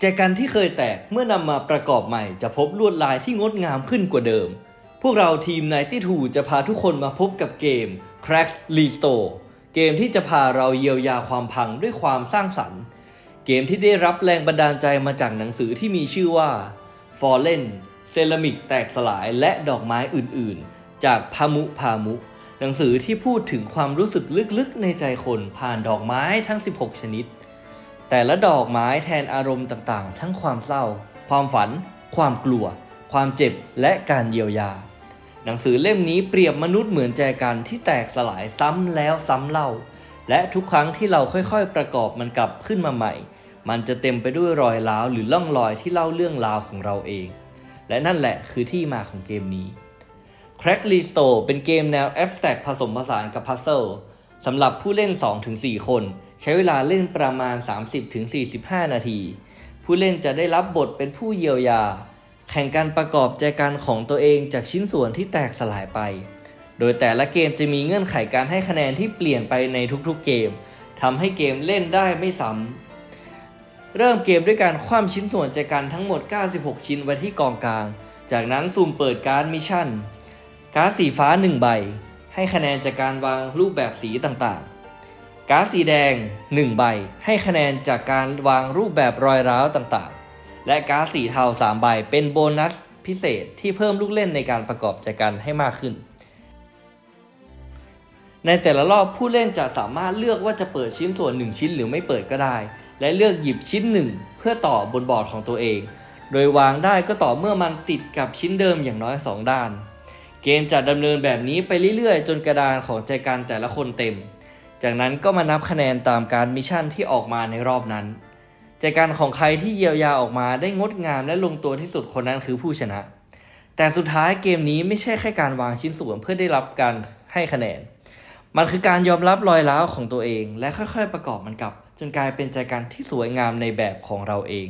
แจกันที่เคยแตกเมื่อนำมาประกอบใหม่จะพบลวดลายที่งดงามขึ้นกว่าเดิม พวกเราทีม92จะพาทุกคนมาพบกับเกม Cracks Restore เกมที่จะพาเราเยียวยาความพังด้วยความสร้างสรรค์ เกมที่ได้รับแรงบันดาลใจมาจากหนังสือที่มีชื่อว่า Fallen เซรามิกแตกสลายและดอกไม้อื่นๆ จากพามุพามุ หนังสือที่พูดถึงความรู้สึกลึกๆ ในใจคนผ่านดอกไม้ทั้ง 16 ชนิด แต่ละดอกไม้แทนอารมณ์ต่างๆ ทั้งความเศร้า ความฝัน ความกลัว ความเจ็บ และการเยียวยา หนังสือเล่มนี้เปรียบมนุษย์เหมือนแจกันที่แตกสลายซ้ำแล้วซ้ำเล่า และทุกครั้งที่เราค่อยๆ ประกอบมันกลับขึ้นมาใหม่ มันจะเต็มไปด้วยรอยร้าวหรือล่องรอยที่เล่าเรื่องราวของเราเอง และนั่นแหละคือที่มาของเกมนี้ Crack Restore เป็นเกมแนว Abstract ผสมผสานกับ Puzzle สำหรับผู้เล่น 2-4 คน ใช้เวลาเล่นประมาณ 30-45 นาที ผู้เล่นจะได้รับบทเป็นผู้เยียวยา แข่งการประกอบใจกันของตัวเองจากชิ้นส่วนที่แตกสลายไป โดยแต่ละเกมจะมีเงื่อนไขการให้คะแนนที่เปลี่ยนไปในทุกๆเกมทำให้เกมเล่นได้ไม่ซ้ำเริ่มเกมด้วยการคว่ำชิ้นส่วนใจกันทั้งหมด 96 ชิ้นไว้ที่กองกลาง จากนั้นซูมเปิดการ์ดมิชชั่น การ์ดสีฟ้า 1 ใบ ให้คะแนนจากการวางรูปแบบสีต่างๆ การ์ดสีแดง 1 ใบ ให้คะแนนจากการวางรูปแบบรอยร้าวต่างๆ และการ์ดสีเทา 3 ใบ เป็นโบนัสพิเศษที่เพิ่มลูกเล่นในการประกอบใจกันให้มากขึ้น ในแต่ละรอบผู้เล่นจะสามารถเลือกว่าจะเปิดชิ้นส่วน 1 ชิ้นหรือไม่เปิดก็ได้ และเลือกหยิบชิ้นหนึ่งเพื่อต่อบนบอร์ดของตัวเอง โดยวางได้ก็ต่อเมื่อมันติดกับชิ้นเดิมอย่างน้อย 2 ด้าน เกมจะดำเนินแบบนี้ไปเรื่อยๆ จนกระดานของใจกันแต่ละคนเต็ม จากนั้นก็มานับคะแนนตามการมิชชั่นที่ออกมาในรอบนั้น ใจกันของใครที่เยียวยาออกมาได้งดงามและลงตัวที่สุดคนนั้นคือผู้ชนะ แต่สุดท้ายเกมนี้ไม่ใช่แค่การวางชิ้นส่วนเพื่อได้รับการให้คะแนน มันคือการยอมรับรอยร้าวของตัวเอง และค่อยๆ ประกอบมันกลับ จนกลายเป็นใจกันที่สวยงามในแบบของเราเอง